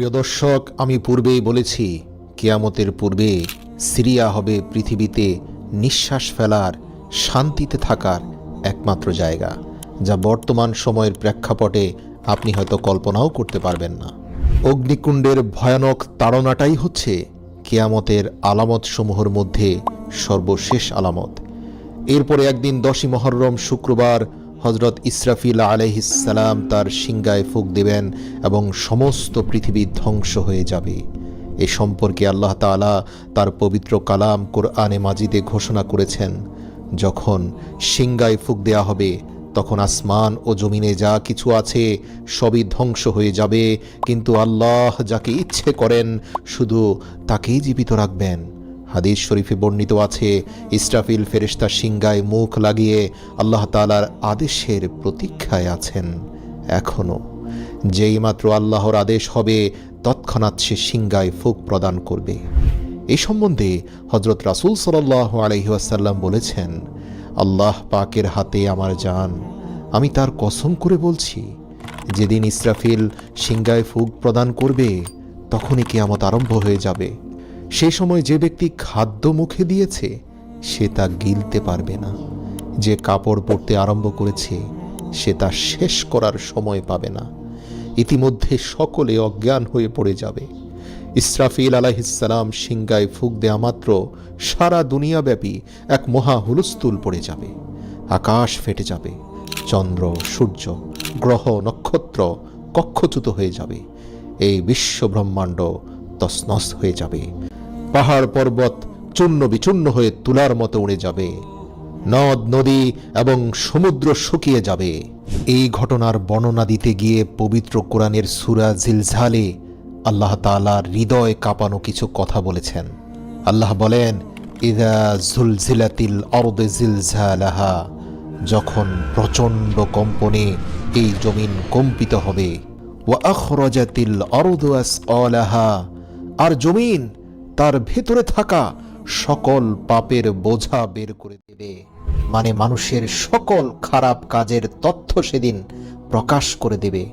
প্রিয় দর্শক, আমি পূর্বেই বলেছি, কেয়ামতের পূর্বে সিরিয়া হবে পৃথিবীতে নিঃশ্বাস ফেলার, শান্তিতে থাকার একমাত্র জায়গা, যা বর্তমান সময়ের প্রেক্ষাপটে আপনি হয়তো কল্পনাও করতে পারবেন না। অগ্নিকুণ্ডের ভয়ানক তাড়নাটাই হচ্ছে কেয়ামতের আলামত সমূহের মধ্যে সর্বশেষ আলামত। এরপরে একদিন দশই মহরম শুক্রবার হজরত ইসরাফিল আলহিসাল্লাম তার সিংগায় ফুক দেবেন এবং সমস্ত পৃথিবী ধ্বংস হয়ে যাবে। এ সম্পর্কে আল্লাহ তাআলা তার পবিত্র কালাম কোরআনে মাজিদে ঘোষণা করেছেন, যখন সিংগায় ফুক দেয়া হবে, তখন আসমান ও জমিনে যা কিছু আছে সবই ধ্বংস হয়ে যাবে, কিন্তু আল্লাহ যাকে ইচ্ছে করেন, শুধু তাকেই জীবিত রাখবেন। হাদিস শরীফে বর্ণিত আছে, ইসরাফিল ফেরেশতা সিংগায় মুখ লাগিয়ে আল্লাহ তালার আদেশের প্রতীক্ষায় আছেন এখনও যেই মাত্র আল্লাহর আদেশ হবে, তৎক্ষণাৎ সে সিংগায় ফুক প্রদান করবে। এ সম্বন্ধে হজরত রাসূল সাল্লাহ আলহিহাসাল্লাম বলেছেন, আল্লাহ পাকের হাতে আমার জান, আমি তার কসম করে বলছি, যেদিন ইসরাফিল সিংগায় ফুক প্রদান করবে, তখনই কেয়ামত আরম্ভ হয়ে যাবে। সেই সময় যে ব্যক্তি খাদ্য মুখে দিয়েছে, সে তা গিলতে পারবে না। যে কাপড় পরতে আরম্ভ করেছে, সে তা শেষ করার সময় পাবে না। ইতিমধ্যে সকলে অজ্ঞান হয়ে পড়ে যাবে। ইসরাফিল আলাহিসাল্লাম সিংগায় ফুক দেয়া মাত্র সারা দুনিয়াব্যাপী এক মহা হুলস্থুল পড়ে যাবে। আকাশ ফেটে যাবে, চন্দ্র, সূর্য, গ্রহ, নক্ষত্র কক্ষচ্যুত হয়ে যাবে। এই বিশ্ব ব্রহ্মাণ্ড তসনস হয়ে যাবে। পাহাড় পর্বত চূর্ণ বিচূর্ণ হয়ে তুলার মতো উড়ে যাবে। নদ, নদী এবং সমুদ্র শুকিয়ে যাবে। এই ঘটনার বর্ণনা দিতে গিয়ে পবিত্র কোরআনের সুরা জিলঝালে আল্লাহ তাআলার হৃদয় কাঁপানো কিছু কথা বলেছেন। আল্লাহ বলেন, ইদা জুলজিলাতিল অর্দে জিলঝালাহা যখন প্রচণ্ড কম্পনে এই জমিন কম্পিত হবে। ওয়া আখরাজাতিল অর্দু আসআলাহা আর জমিন তার ভেতরে থাকা সকল পাপের বোঝা বের করে দেবে। মানে মানুষের সকল খারাপ কাজের তথ্য সেদিন প্রকাশ করে দেবে।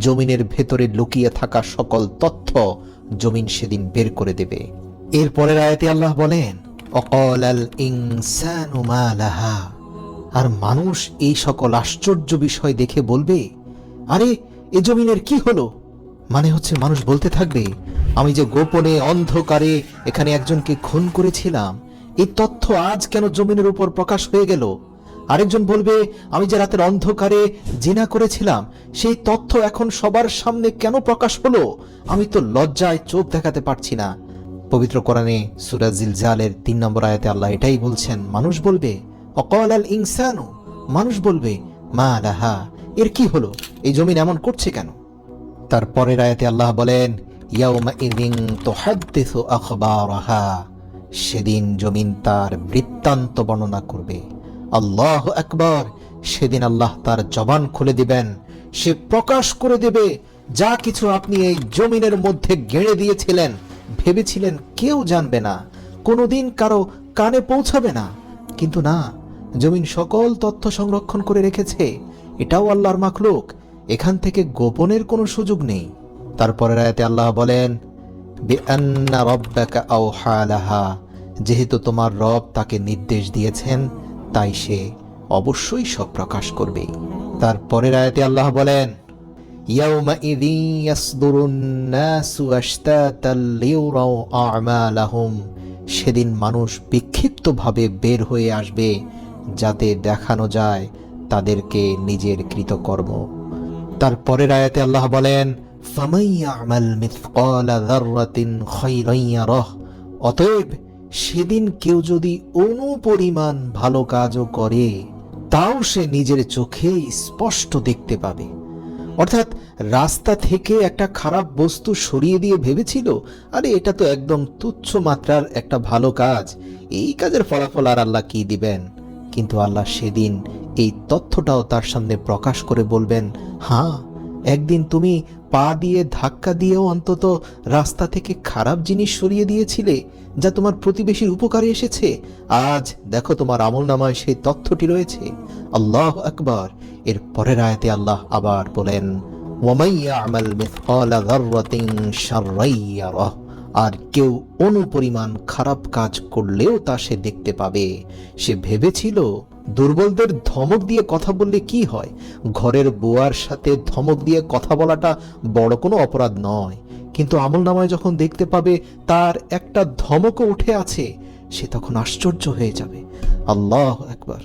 জমিনের ভেতরে লুকিয়ে থাকা সকল তথ্য জমিন সেদিন বের করে দেবে। এরপরের আয়াতে আল্লাহ বলেন অকল ইনসানু মা লাহা। আর মানুষ এই সকল আশ্চর্য বিষয় দেখে বলবে, আরে, এ জমিনের কি হলো? মানে হচ্ছে মানুষ বলতে থাকবে আমি যে গোপনে, অন্ধকারে এখানে একজনকে খুন করেছিলাম, এই তথ্য আজ কেন জমিনের উপর প্রকাশ হয়ে গেল? আরেকজন বলবে, আমি যে রাতের অন্ধকারে জিনা করেছিলাম, সেই তথ্য এখন সবার সামনে কেন প্রকাশ হলো? আমি তো লজ্জায় চোখ দেখাতে পারছি না। পবিত্র কোরআনে সুরাজ জালের তিন নম্বর আয়াতে আল্লাহ এটাই বলছেন, মানুষ বলবে অকল আল ইনসানু? মানুষ বলবে, মা লাহা। এর কি হলো? এই জমিন এমন করছে কেন? তার পরের আয়াতে আল্লাহ বলেন সেদিন জমিন তার বৃত্তান্ত বর্ণনা করবে। আল্লাহ একবার সেদিন আল্লাহ তার জবান খুলে দিবেন। সে প্রকাশ করে দেবে, যা কিছু আপনি এই জমিনের মধ্যে গেড়ে দিয়েছিলেন, ভেবেছিলেন কেউ জানবে না। কোনোদিন কারও কানে পৌঁছাবে না। কিন্তু না, জমিন সকল তথ্য সংরক্ষণ করে রেখেছে। এটাও আল্লাহর মাখলুক। এখান থেকে গোপনের কোনো সুযোগ নেই। তারপরের আয়াতে আল্লাহ বলেন বিআন্না রব্বাকা আওহা লাহা যেহেতু তোমার রব তাকে নির্দেশ দিয়েছেন তাই সে অবশ্যই সব প্রকাশ করবেই তারপরের আয়াতে আল্লাহ বলেন يومئذ يصدر الناس أشتاتا ليروا أعمالهم সেদিন মানুষ বিক্ষিপ্তভাবে বের হয়ে আসবে যাতে দেখানো যায় তাদেরকে নিজের কৃতকর্ম তারপরের আয়াতে আল্লাহ বলেন অতএব সেদিন কেউ যদি অনুপরিমাণ ভালো কাজও করে, তাও সে নিজের চোখে স্পষ্ট দেখতে পাবে। অর্থাৎ রাস্তা থেকে একটা খারাপ বস্তু সরিয়ে দিয়ে ভেবেছিল, আরে এটা তো একদম তুচ্ছ মাত্রার একটা ভালো কাজ, এই কাজের ফলাফল আর আল্লাহ কি দিবেন? কিন্তু আল্লাহ সেদিন এই তথ্যটাও তার সামনে প্রকাশ করে বলবেন হ্যাঁ একদিন তুমি পা দিয়ে ধাক্কা দিয়েও অন্তত রাস্তা থেকে খারাপ জিনিস সরিয়ে দিয়েছিলে যা তোমার প্রতিবেশীর উপকারে এসেছে? আজ দেখো তোমার আমল নামায় সেই তথ্যটি রয়েছে। আল্লাহ আকবার। এর পরের আয়াতে আল্লাহ আবার বলেন ওয়ামাইয়া আমল মিথকাল যাররাতিন শাররাই ইয়ারাহ। আর কেউ অনুপরিমাণ খারাপ কাজ করলেও তা সে দেখতে পাবে। সে ভেবেছিল, দুর্বলদের ধমক দিয়ে কথা বললে কি হয়? ঘরের বুয়ার সাথে ধমক দিয়ে কথা বলাটা বড় কোনো অপরাধ নয়। কিন্তু আমল নামায় যখন দেখতে পাবে, তার একটা ধমকও উঠে আছে, সে তখন আশ্চর্য হয়ে যাবে। আল্লাহ একবার।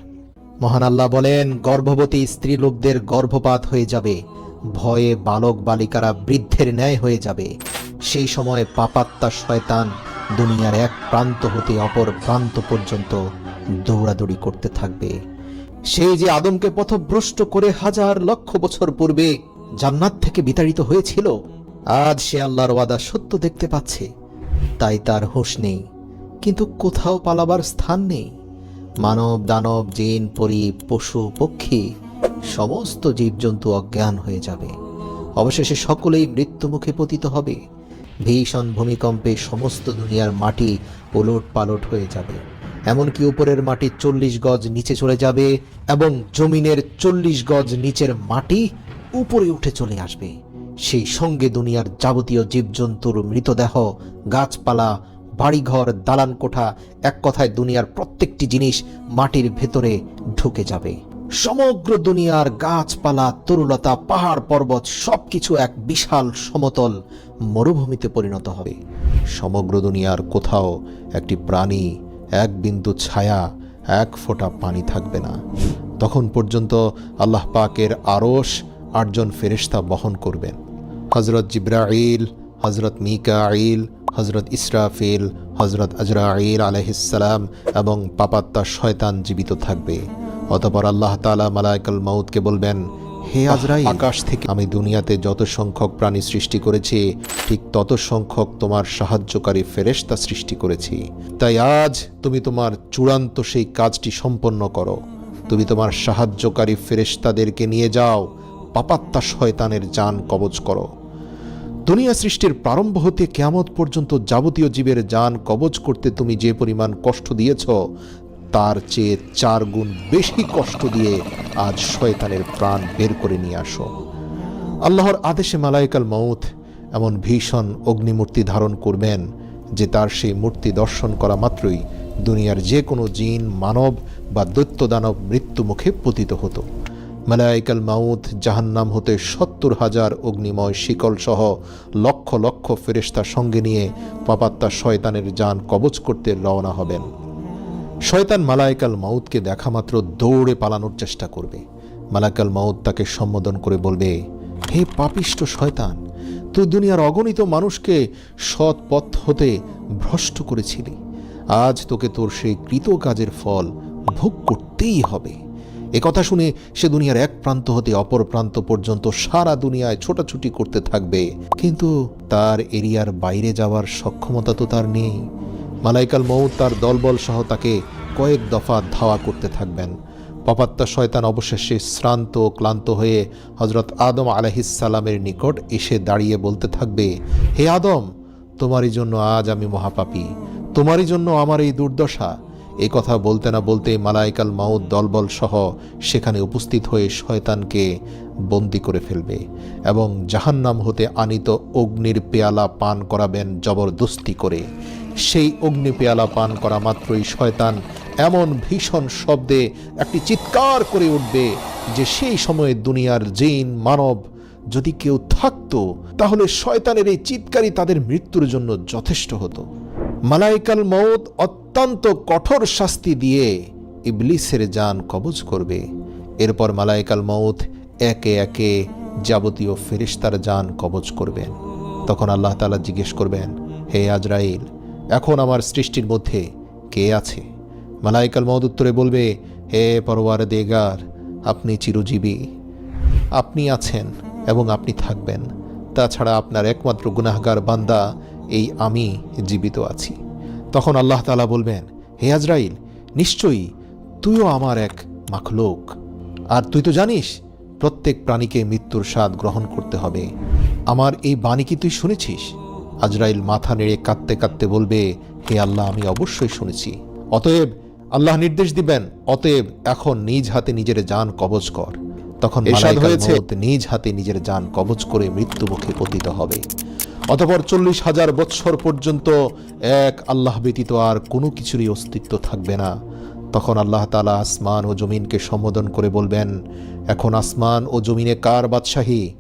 মহান আল্লাহ বলেন, গর্ভবতী স্ত্রী লোকদের গর্ভপাত হয়ে যাবে। ভয়ে বালক বালিকারা বৃদ্ধের ন্যায় হয়ে যাবে। সেই সময় পাপাত্তা শয়তান দুনিয়ার এক প্রান্ত হতে অপর প্রান্ত পর্যন্ত দৌড়াদৌড়ি করতে থাকবে। সেই যে আদমকে পথভ্রষ্ট করে হাজার লক্ষ বছর পূর্বে জান্নাত থেকে বিতাড়িত হয়েছিল, আজ সে আল্লাহর ওয়াদা সত্য দেখতে পাচ্ছে। তাই তার হুঁশ নেই, কিন্তু কোথাও পালাবার স্থান নেই। মানব, দানব, জিন, পরি, পশু, পক্ষী, সমস্ত জীবজন্তু অজ্ঞান হয়ে যাবে। অবশেষে সকলেই মৃত্যুমুখে পতিত হবে। ভীষণ ভূমিকম্পে সমস্ত দুনিয়ার মাটি ওলট পালট হয়ে যাবে। এমনকি উপরের মাটি চল্লিশ গজ নিচে চলে যাবে এবং জমিনের চল্লিশ গজ নিচের মাটি উপরে উঠে চলে আসবে। সেই সঙ্গে দুনিয়ার যাবতীয় জীবজন্তুর মৃতদেহ, গাছপালা, বাড়িঘর দালান কোঠা এক কথায় দুনিয়ার প্রত্যেকটি জিনিস মাটির ভেতরে ঢুকে যাবে। সমগ্র দুনিয়ার গাছপালা, তরুলতা, পাহাড় পর্বত সবকিছু এক বিশাল সমতল মরুভূমিতে পরিণত হবে। সমগ্র দুনিয়ার কোথাও একটি প্রাণী, এক বিন্দু ছায়া, এক ফোঁটা পানি থাকবে না। তখন পর্যন্ত আল্লাহ পাকের আরশ আটজন ফেরেশতা বহন করবেন। হজরত জিব্রাইল হজরত মিকাইল হজরত ইসরাফিল হজরত আজরাইল আলহিসাল্লাম এবং পাপাত্তা শয়তান জীবিত থাকবে। অতপর আল্লাহ তালা মালায়কাল মাউদকে বলবেন হে আজরাই আকাশ থেকে আমি দুনিয়াতে যত সংখ্যক প্রাণী সৃষ্টি করেছি ঠিক তত সংখ্যক তোমার সাহায্যকারী ফেরেশতা সৃষ্টি করেছি। তাই আজ তুমি তোমার চূড়ান্ত সেই কাজটি সম্পন্ন করো। তুমি তোমার সাহায্যকারী ফেরেশতাদেরকে নিয়ে যাও পাপাত্তা শয়তানের যান কবজ করো। দুনিয়া সৃষ্টির প্রারম্ভ হতে কেয়ামত পর্যন্ত যাবতীয় জীবের যান কবজ করতে তুমি যে পরিমাণ কষ্ট দিয়েছ তার চেয়ে চার গুণ বেশি কষ্ট দিয়ে আজ শয়তানের প্রাণ বের করে নিয়ে আসো। আল্লাহর আদেশে মালাইকাল মৌত এমন ভীষণ অগ্নিমূর্তি ধারণ করবেন যে তার সেই মূর্তি দর্শন করা মাত্রই দুনিয়ার যে কোনো জিন, মানব বা দৈত্য দানব মৃত্যু মুখে পতিত হতো। মালাইকাল মাউথ জাহান্নাম হতে সত্তর হাজার অগ্নিময় শিকল সহ লক্ষ লক্ষ ফেরেশতার সঙ্গে নিয়ে পাপাত্তা শয়তানের যান কবচ করতে রওনা হবেন। শয়তান মালাইকাল মাউতকে দেখা মাত্র দৌড়ে পালানোর চেষ্টা করবে। মালাইকাল মাউত তাকে সম্বোধন করে বলবে, হে পাপিষ্ট শয়তান, তুই দুনিয়ার অগণিত মানুষকে সৎ পথ হতে ভ্রষ্ট করেছিলি। আজ তোকে তোর সেই কৃত কাজের ফল ভোগ করতেই হবে। এ কথা শুনে সে দুনিয়ার এক প্রান্ত হতে অপর প্রান্ত পর্যন্ত সারা দুনিয়ায় ছোটাছুটি করতে থাকবে। কিন্তু তার এরিয়ার বাইরে যাওয়ার সক্ষমতা তো তার নেই। মালাইকাল মৌত তার দলবল সহ তাকে কয়েক দফা ধাওয়া করতে থাকবেন। পাপাত্তা শয়তান অবশেষে শ্রান্ত ও ক্লান্ত হয়ে হজরত আদম আলহিসাল্লামের নিকট এসে দাঁড়িয়ে বলতে থাকবে, হে আদম, তোমারই জন্য আজ আমি মহাপাপী। তোমারই জন্য আমার এই দুর্দশা। এই কথা বলতে না বলতে মালাইকাল মাউদ দলবল সহ সেখানে উপস্থিত হয়ে শয়তানকে বন্দি করে ফেলবে এবং জাহান্নাম হতে আনিত অগ্নির পেয়ালা পান করাবেন জবরদস্তি করে। সেই অগ্নি পেয়ালা পান করা মাত্রই শয়তান এমন ভীষণ শব্দে একটি চিৎকার করে উঠবে যে সেই সময়ে দুনিয়ার জিন, মানব যদি কেউ থাকতো, তাহলে শয়তানের এই চিৎকারই তাদের মৃত্যুর জন্য যথেষ্ট হতো। মালাইকাল মৌত অত্যন্ত কঠোর শাস্তি দিয়ে ইবলিসের যান কবজ করবে। এরপর মালাইকাল মৌত একে একে যাবতীয় ফেরিস্তার যান কবজ করবেন। তখন আল্লাহ তালা জিজ্ঞেস করবেন, হে আজরাইল এখন আমার সৃষ্টির মধ্যে কে আছে? মালাইকাল মৌদ উত্তরে বলবে, হে পরওয়ার দেগার আপনি চিরজীবী। আপনি আছেন এবং আপনি থাকবেন। তাছাড়া আপনার একমাত্র গুনাহগার বান্দা এই আমি জীবিত আছি। তখন আল্লাহ তালা বলবেন, হে আজরাইল, নিশ্চয়ই তুইও আমার এক মাখলোক। আর তুই তো জানিস, প্রত্যেক প্রাণীকে মৃত্যুর স্বাদ গ্রহণ করতে হবে। আমার এই বাণী কি তুই শুনেছিস? আজরাইল মাথা নেড়ে কাঁদতে কাঁদতে বলবে হে আল্লাহ আমি অবশ্যই শুনেছি। অতএব আল্লাহ নির্দেশ দিবেন অতএব এখন নিজ হাতে নিজের যান কবজ কর। তখন হয়েছে, নিজ হাতে নিজের যান কবজ করে মৃত্যু মুখে পতিত হবে। অতপর চল্লিশ হাজার বৎসর পর্যন্ত এক আল্লাহ ব্যতীত আর কোনো কিছুরই অস্তিত্ব থাকবে না। তখন আল্লাহ তালা আসমান ও জমিনকে সম্বোধন করে বলবেন এখন আসমান ও জমিনে কার বাদশাহী?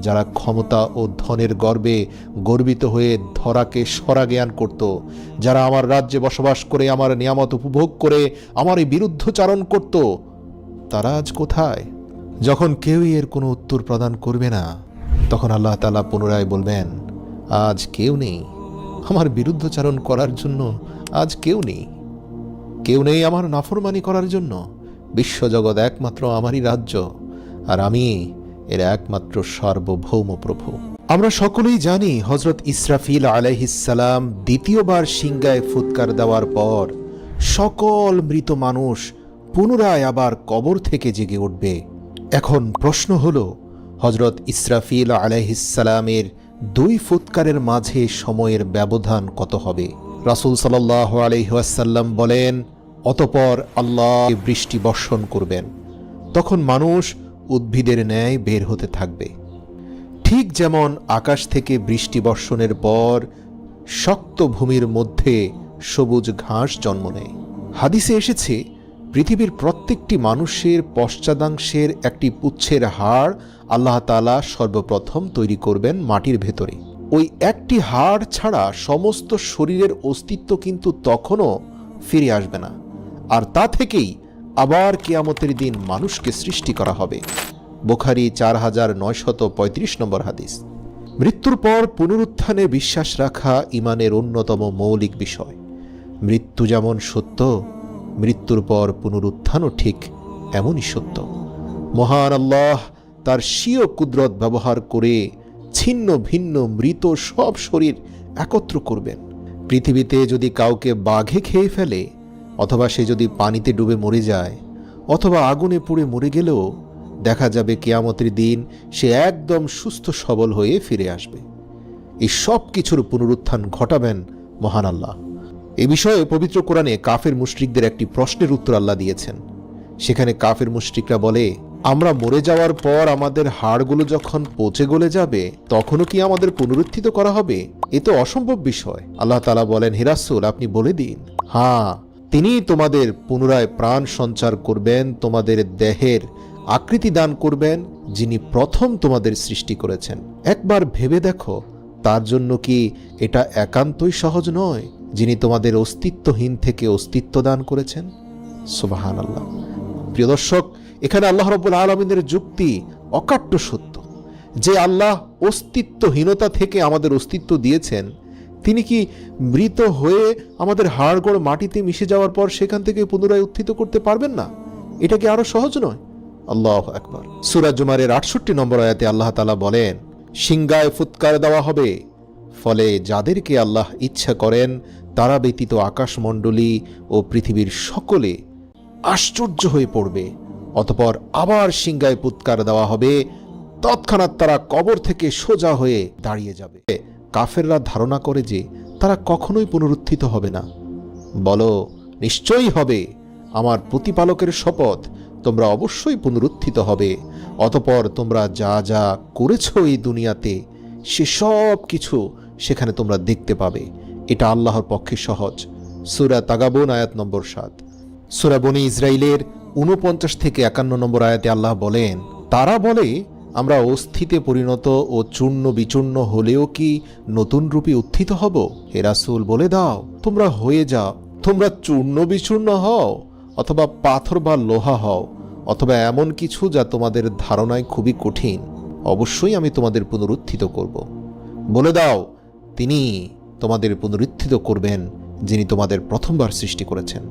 যারা ক্ষমতা ও ধনের গর্বে গর্বিত হয়ে ধরাকে সরা জ্ঞান করত, যারা আমার রাজ্যে বসবাস করে, আমার নিয়ামত উপভোগ করে, আমার এই বিরুদ্ধচারণ করত, তারা আজ কোথায়? যখন কেউই এর কোনো উত্তর প্রদান করবে না, তখন আল্লাহ তালা পুনরায় বলবেন, আজ কেউ নেই। আমার বিরুদ্ধচারণ করার জন্য আজ কেউ নেই। কেউ নেই আমার নাফরমানি করার জন্য। বিশ্বজগৎ একমাত্র আমারই রাজ্য। আর আমি এর একমাত্র সার্বভৌম প্রভু। আমরা সকলেই জানি হজরত ইসরাফিল আলাইহিসালাম দ্বিতীয়বার সিংগায় ফুৎকার দেওয়ার পর সকল মৃত মানুষ পুনরায় আবার কবর থেকে জেগে উঠবে। এখন প্রশ্ন হল হজরত ইসরাফিল আলাইহিসালামের দুই ফুৎকারের মাঝে সময়ের ব্যবধান কত হবে? রাসুল সাল্লাহ আলহিহাসাল্লাম বলেন, অতপর আল্লাহ বৃষ্টি বর্ষণ করবেন। তখন মানুষ উদ্ভিদের ন্যায় বের হতে থাকবে। ঠিক যেমন আকাশ থেকে বৃষ্টি বর্ষণের পর শক্ত ভূমির মধ্যে সবুজ ঘাস জন্ম নেয়। হাদিসে এসেছে, পৃথিবীর প্রত্যেকটি মানুষের পশ্চাদাংশের একটি পুচ্ছের হাড় আল্লাহ তালা সর্বপ্রথম তৈরি করবেন মাটির ভেতরে। ওই একটি হাড় ছাড়া সমস্ত শরীরের অস্তিত্ব কিন্তু তখনও ফিরে আসবে না। আর তা থেকেই আবার কেয়ামতের দিন মানুষকে সৃষ্টি করা হবে। বোখারি চার হাজার নয়শত পঁয়ত্রিশ নম্বর হাদিস। মৃত্যুর পর পুনরুত্থানে বিশ্বাস রাখা ইমানের অন্যতম মৌলিক বিষয়। মৃত্যু যেমন সত্য, মৃত্যুর পর পুনরুত্থানও ঠিক এমনই সত্য। মহান আল্লাহ তার স্বীয় কুদরত ব্যবহার করে ছিন্ন ভিন্ন মৃত সব শরীর একত্র করবেন। পৃথিবীতে যদি কাউকে বাঘে খেয়ে ফেলে অথবা সে যদি পানিতে ডুবে মরে যায়, অথবা আগুনে পুড়ে মরে গেলেও দেখা যাবে কেয়ামতের দিন সে একদম সুস্থ সবল হয়ে ফিরে আসবে। এই সব কিছুর পুনরুত্থান ঘটাবেন মহান আল্লাহ। এ বিষয়ে পবিত্র কোরআনে কাফের মুশরিকদের একটি প্রশ্নের উত্তর আল্লাহ দিয়েছেন। সেখানে কাফের মুশরিকরা বলে, আমরা মরে যাওয়ার পর আমাদের হাড়গুলো যখন পচে গলে যাবে, তখনও কি আমাদের পুনরুত্থিত করা হবে? এ তো অসম্ভব বিষয়। আল্লাহ তালা বলেন হিরাসুল আপনি বলে দিন। হ্যাঁ তিনি তোমাদের পুনরায় প্রাণ সঞ্চার করবেন, তোমাদের দেহের আকৃতি দান করবেন, যিনি প্রথম তোমাদের সৃষ্টি করেছেন। একবার ভেবে দেখো, তার জন্য কি এটা একান্তই সহজ নয়, যিনি তোমাদের অস্তিত্বহীন থেকে অস্তিত্ব দান করেছেন? সুবাহান আল্লাহ প্রিয় দর্শক, এখানে আল্লাহ রব্বুল আলমিনের যুক্তি অকাট্য সত্য। যে আল্লাহ অস্তিত্বহীনতা থেকে আমাদের অস্তিত্ব দিয়েছেন তিনি কি মৃত হয়ে আমাদের হাড়গড় মাটিতে মিশে যাওয়ার পর সেখান থেকে পুনরায় উত্থিত করতে পারবেন না? এটা কি আরও সহজ নয়? আল্লাহ একবার সুরাজ জুমারের আটষট্টি নম্বর আয়াতে আল্লাহ তালা বলেন সিংগায় ফুৎকার দেওয়া হবে। ফলে যাদেরকে আল্লাহ ইচ্ছা করেন, তারা ব্যতীত আকাশমণ্ডলী ও পৃথিবীর সকলে আশ্চর্য হয়ে পড়বে। অতপর আবার সিংগায় পুৎকার দেওয়া হবে। তৎক্ষণাৎ তারা কবর থেকে সোজা হয়ে দাঁড়িয়ে যাবে। কাফেররা ধারণা করে যে তারা কখনোই পুনরুত্থিত হবে না। বলো, নিশ্চয়ই হবে। আমার প্রতিপালকের শপথ তোমরা অবশ্যই পুনরুত্থিত হবে। অতপর তোমরা যা যা করেছ এই দুনিয়াতে, সে সব কিছু সেখানে তোমরা দেখতে পাবে। এটা আল্লাহর পক্ষে সহজ। সুরা তাগাবন, আয়াত নম্বর সাত। সুরা বনি ইসরায়েলের উনপঞ্চাশ থেকে একান্ন নম্বর আয়াতে আল্লাহ বলেন, তারা বলে আমরা অস্থিতে পরিণত ও চূর্ণ বিচূর্ণ হলেও কি নতুন রূপে উত্থিত হব? হে রাসূল, বলে দাও। তোমরা হয়ে যাও। তোমরা চূর্ণ বিচূর্ণ হও, অথবা পাথর বা লোহা হও, অথবা এমন কিছু যা তোমাদের ধারণায় খুবই কঠিন। অবশ্যই আমি তোমাদের পুনরুত্থিত করব। বলে দাও, তিনি তোমাদের পুনরুত্থিত করবেন যিনি তোমাদের প্রথমবার সৃষ্টি করেছেন।